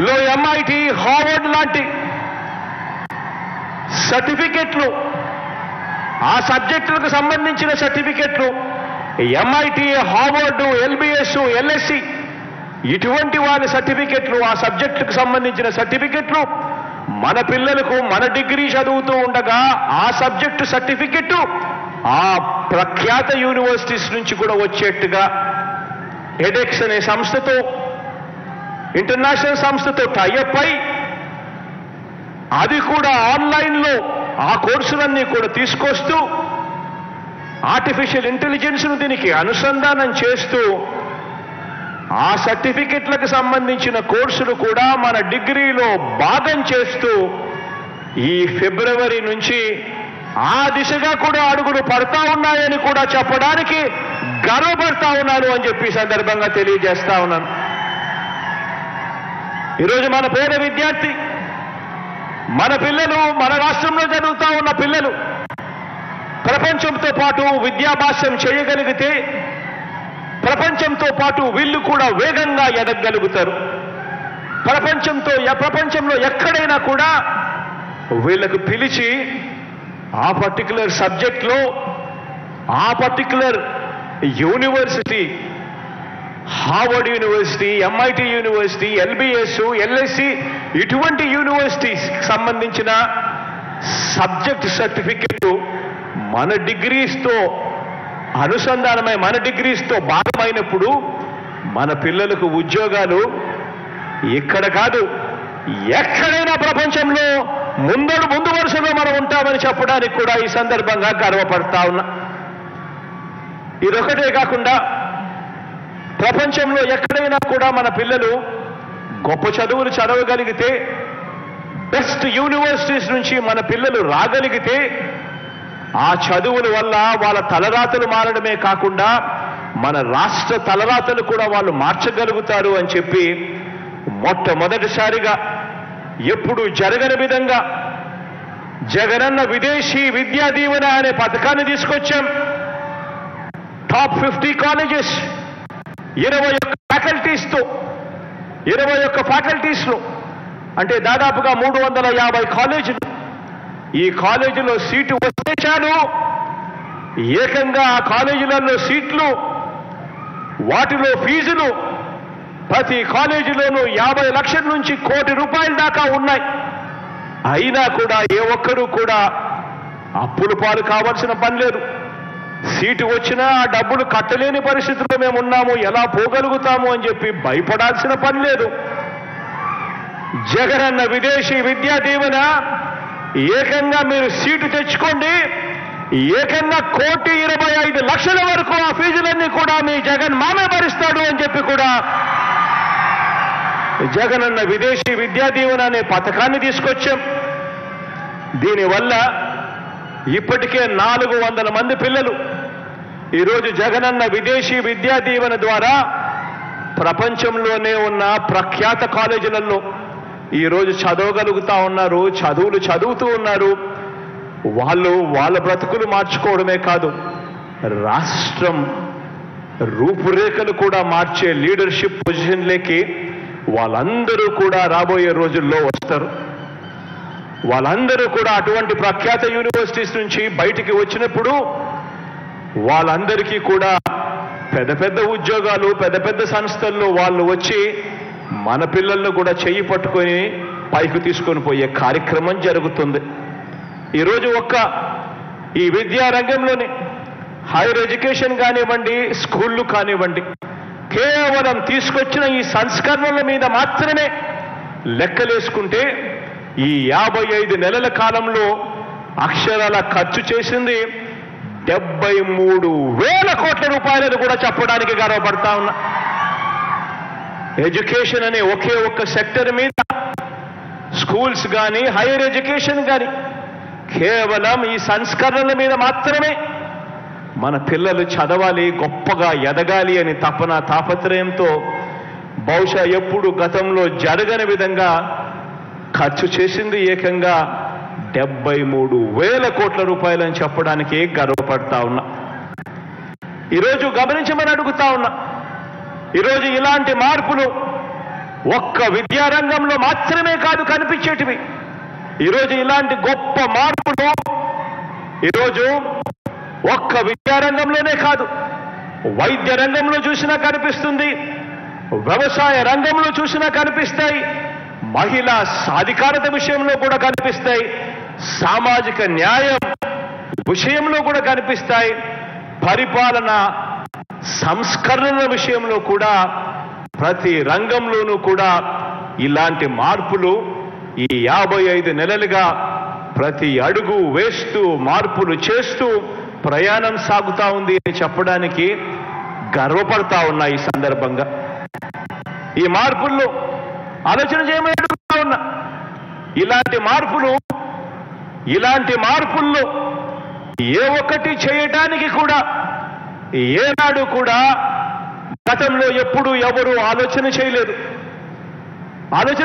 లో MIT Harvard లాంటి సర్టిఫికెట్లు ఆ సబ్జెక్టులకు సంబంధించిన సర్టిఫికెట్లు ఎంఐటి హార్వర్డ్ ఎల్బిఎస్ ఎల్ఎస్సి ఇటువంటి వారి సర్టిఫికెట్లు ఆ సబ్జెక్టుకు సంబంధించిన సర్టిఫికెట్లు మన పిల్లలకు మన డిగ్రీ చదువుతూ ఉండగా ఆ సబ్జెక్టు సర్టిఫికెట్ ఆ ప్రఖ్యాత యూనివర్సిటీస్ నుంచి కూడా వచ్చేట్టుగా ఎడెక్స్ అనే సంస్థతో ఇంటర్నేషనల్ సంస్థతో టైఅప్ అయి అది కూడా ఆన్లైన్లో ఆ కోర్సులన్నీ కూడా తీసుకొస్తూ ఆర్టిఫిషియల్ ఇంటెలిజెన్స్ను దీనికి అనుసంధానం చేస్తూ ఆ సర్టిఫికెట్లకు సంబంధించిన కోర్సులు కూడా మన డిగ్రీలో భాగం చేస్తూ ఈ ఫిబ్రవరి నుంచి ఆ దిశగా కూడా అడుగులు పడతా ఉన్నాయని కూడా చెప్పడానికి గర్వపడతా ఉన్నాను అని చెప్పి సందర్భంగా తెలియజేస్తా ఉన్నాను. ఈరోజు మన పేద విద్యార్థి మన పిల్లలు మన రాష్ట్రంలో జరుగుతూ ఉన్న పిల్లలు ప్రపంచంతో పాటు విద్యాభాష్యం చేయగలిగితే ప్రపంచంతో పాటు వీళ్ళు కూడా వేగంగా ఎదగలుగుతారు ప్రపంచంతో ప్రపంచంలో ఎక్కడైనా కూడా వీళ్ళకు పిలిచి ఆ పర్టికులర్ సబ్జెక్ట్లో ఆ particular university Harvard university MIT university LBS LSC ఇటువంటి యూనివర్సిటీస్ సంబంధించిన సబ్జెక్ట్ సర్టిఫికెట్ మన డిగ్రీస్తో అనుసంధానమై మన డిగ్రీస్తో భాగమైనప్పుడు మన పిల్లలకు ఉద్యోగాలు ఇక్కడ కాదు ఎక్కడైనా ప్రపంచంలో ముందడు ముందు వరుసలో మనం ఉంటామని చెప్పడానికి కూడా ఈ సందర్భంగా గర్వపడతా ఉన్నా. ఇదొకటే కాకుండా ప్రపంచంలో ఎక్కడైనా కూడా మన పిల్లలు గొప్ప చదువులు చదవగలిగితే బెస్ట్ యూనివర్సిటీస్ నుంచి మన పిల్లలు రాగలిగితే ఆ చదువుల వల్ల వాళ్ళ తలరాతలు మారడమే కాకుండా మన రాష్ట్ర తలరాతలు కూడా వాళ్ళు మార్చగలుగుతారు అని చెప్పి మొట్టమొదటిసారిగా ఎప్పుడు జరగని విధంగా జగనన్న విదేశీ విద్యా దీవెన అనే పథకాన్ని తీసుకొచ్చాం. టాప్ ఫిఫ్టీ కాలేజెస్ ఇరవై ఒక్క ఫ్యాకల్టీస్తో ఇరవై ఒక్క ఫ్యాకల్టీస్లో అంటే దాదాపుగా మూడు వందల యాభై కాలేజీలు. ఈ కాలేజీలో సీటు వస్తే చాలు ఏకంగా ఆ కాలేజీలలో సీట్లు వాటిలో ఫీజులు ప్రతి కాలేజీలోనూ యాభై లక్షల నుంచి కోటి రూపాయల దాకా ఉన్నాయి. అయినా కూడా ఏ ఒక్కరూ కూడా అప్పులు పాలు కావాల్సిన పని లేదు. సీటు వచ్చినా ఆ డబ్బులు కట్టలేని పరిస్థితిలో మేము ఉన్నాము ఎలా పోగలుగుతాము అని చెప్పి భయపడాల్సిన పని లేదు. జగనన్న విదేశీ విద్యా దీవెన ఏకంగా మీరు సీటు తెచ్చుకోండి ఏకంగా కోటి ఇరవై ఐదు లక్షల వరకు ఆ ఫీజులన్నీ కూడా మీ జగన్ మామే భరిస్తాడు అని చెప్పి కూడా జగనన్న విదేశీ విద్యా దీవెన అనే పథకాన్ని తీసుకొచ్చాం. దీనివల్ల ఇప్పటికే నాలుగు వందల మంది పిల్లలు. ఈరోజు జగనన్న విదేశీ విద్యా దీవెన ద్వారా ప్రపంచంలోనే ఉన్న ప్రఖ్యాత కాలేజీలలో ఈరోజు చదవగలుగుతా ఉన్నారు చదువులు చదువుతూ ఉన్నారు. వాళ్ళు వాళ్ళ బ్రతుకులు మార్చుకోవడమే కాదు రాష్ట్రం రూపురేఖలు కూడా మార్చే లీడర్షిప్ పొజిషన్లేకి వాళ్ళందరూ కూడా రాబోయే రోజుల్లో వస్తారు. వాళ్ళందరూ కూడా అటువంటి ప్రఖ్యాత యూనివర్సిటీస్ నుంచి బయటికి వచ్చినప్పుడు వాళ్ళందరికీ కూడా పెద్ద పెద్ద ఉద్యోగాలు పెద్ద పెద్ద సంస్థల్లో వాళ్ళు వచ్చి మన పిల్లలను కూడా చెయ్యి పట్టుకొని పైకి తీసుకొని పోయే కార్యక్రమం జరుగుతుంది. ఈరోజు ఒక్క ఈ విద్యా రంగంలోని హైయర్ ఎడ్యుకేషన్ కానివ్వండి స్కూళ్ళు కానివ్వండి కేవలం తీసుకొచ్చిన ఈ సంస్కరణల మీద మాత్రమే లెక్కలేసుకుంటే ఈ యాభై ఐదు నెలల కాలంలో అక్షరాల ఖర్చు చేసింది డెబ్బై మూడు వేల కోట్ల రూపాయలను కూడా చెప్పడానికి గర్వపడతా ఉన్నా. ఎడ్యుకేషన్ అనే ఒకే ఒక్క సెక్టర్ మీద స్కూల్స్ కానీ హైయర్ ఎడ్యుకేషన్ కానీ కేవలం ఈ సంస్కరణల మీద మాత్రమే మన పిల్లలు చదవాలి గొప్పగా ఎదగాలి అని తపన తాపత్రయంతో బహుశా ఎప్పుడు గతంలో జరగని విధంగా ఖర్చు చేసింది ఏకంగా డెబ్బై మూడు వేల కోట్ల రూపాయలని చెప్పడానికి గర్వపడతా ఉన్నా. ఈరోజు గమనించమని అడుగుతా ఉన్నా. ఈరోజు ఇలాంటి మార్పులు ఒక్క విద్యారంగంలో మాత్రమే కాదు కనిపించేటివి. ఈరోజు ఇలాంటి గొప్ప మార్పులు ఈరోజు ఒక్క విద్యారంగంలోనే కాదు వైద్య రంగంలో చూసినా కనిపిస్తుంది వ్యవసాయ రంగంలో చూసినా కనిపిస్తాయి. మహిళా సాధికారత విషయంలో కూడా కనిపిస్తాయి. సామాజిక న్యాయం విషయంలో కూడా కనిపిస్తాయి. పరిపాలన సంస్కరణల విషయంలో కూడా ప్రతి రంగంలోనూ కూడా ఇలాంటి మార్పులు ఈ యాభై ఐదు నెలలుగా ప్రతి అడుగు వేస్తూ మార్పులు చేస్తూ ప్రయాణం సాగుతా ఉంది అని చెప్పడానికి గర్వపడతా ఉన్నా ఈ సందర్భంగా. ఈ మార్పుల్లో ఆలోచన చేయమని ఉన్నా ఇలాంటి మార్పులు ఇలాంటి మార్పుల్లో ఏ ఒక్కటి చేయటానికి కూడా ఏనాడు కూడా గతంలో ఎప్పుడు ఎవరు ఆలోచన చేయలేదు. ఆలోచన